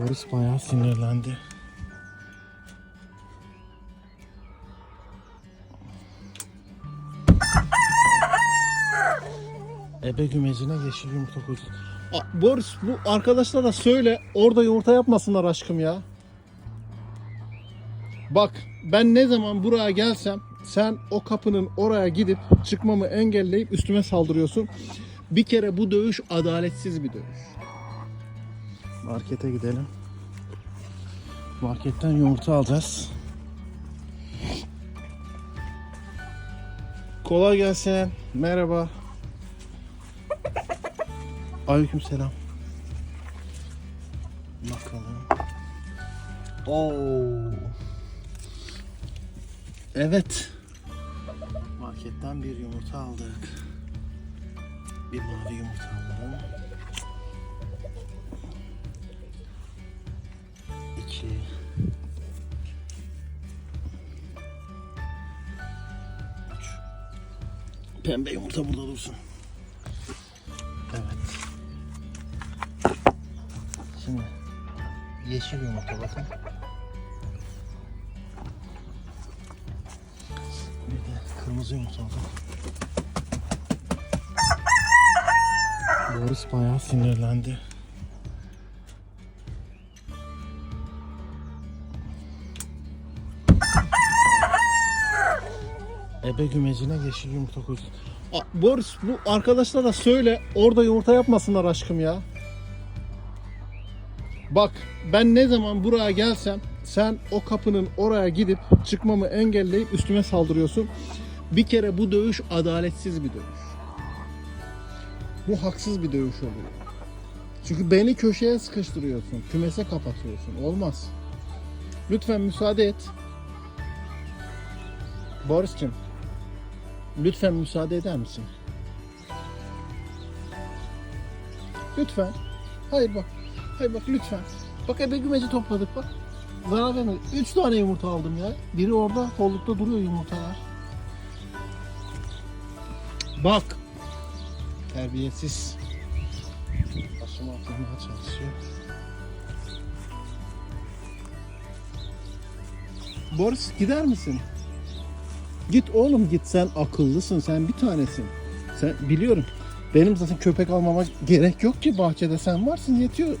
Boris bayağı sinirlendi. Ebe gümecine yeşil yumurta koyduk. Aa, Boris bu arkadaşlara söyle orada yumurta yapmasınlar aşkım ya. Bak ben ne zaman buraya gelsem sen o kapının oraya gidip çıkmamı engelleyip üstüme saldırıyorsun. Bir kere bu dövüş adaletsiz bir dövüş. Markete gidelim. Marketten yumurta alacağız. Kolay gelsin. Merhaba. Aleyküm selam. Bakalım. Oo. Evet. Marketten bir yumurta aldık. Bir mavi yumurta alalım. Üç. Pembe yumurta burada dursun. Evet. Şimdi yeşil yumurta bakın. Bir de kırmızı yumurta aldım. Boris bayağı sinirlendi. Ebe gümecine yeşil yumurta koyduk. Aa, Boris bu arkadaşlara söyle orada yumurta yapmasınlar aşkım ya. Bak ben ne zaman buraya gelsem sen o kapının oraya gidip çıkmamı engelleyip üstüme saldırıyorsun. Bir kere bu dövüş adaletsiz bir dövüş. Bu haksız bir dövüş oluyor. Çünkü beni köşeye sıkıştırıyorsun, kümese kapatıyorsun. Olmaz. Lütfen müsaade et. Boris'cim, lütfen müsaade eder misin? Lütfen. Hayır bak. Hayır bak lütfen. Bak ebe gümeci topladık bak. Zarar verme. Üç tane yumurta aldım ya. Biri orada kollukta duruyor yumurtalar. Bak. Terbiyesiz. Başıma atlamaya çalışıyor. Boris gider misin? Git oğlum git sen akıllısın sen bir tanesin. Sen biliyorum. Benim zaten köpek almama gerek yok ki bahçede sen varsın yetiyor.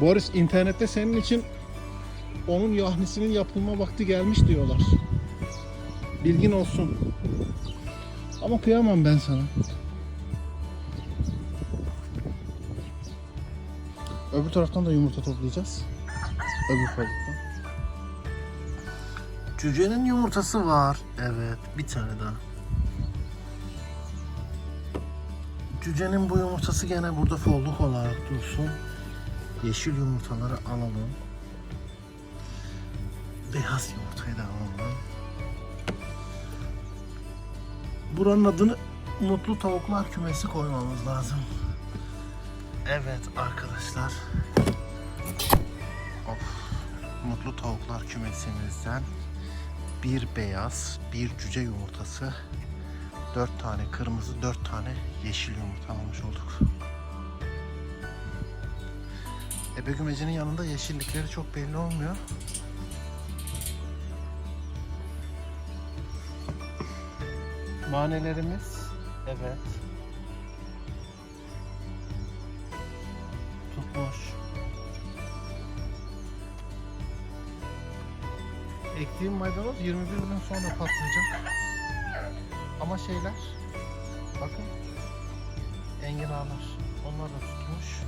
Boris internette senin için onun yahnisinin yapılma vakti gelmiş diyorlar. Bilgin olsun. Ama kıyamam ben sana. Öbür taraftan da yumurta toplayacağız. Öbür kolluktan. Cücenin yumurtası var. Evet, bir tane daha. Cücenin bu yumurtası gene burada folluk olarak dursun. Yeşil yumurtaları alalım. Beyaz yumurtayı da alalım. Buranın adını Mutlu Tavuklar Kümesi koymamız lazım. Evet arkadaşlar. Tavuklar Kümesimizden bir beyaz, bir cüce yumurtası, dört tane kırmızı, dört tane yeşil yumurta almış olduk. Ebe gümecinin yanında yeşillikleri çok belli olmuyor. Manelerimiz, evet. Ektiğim maydanoz 21 gün sonra patlayacak. Ama şeyler, bakın, enginarlar, onlar da tutmuş.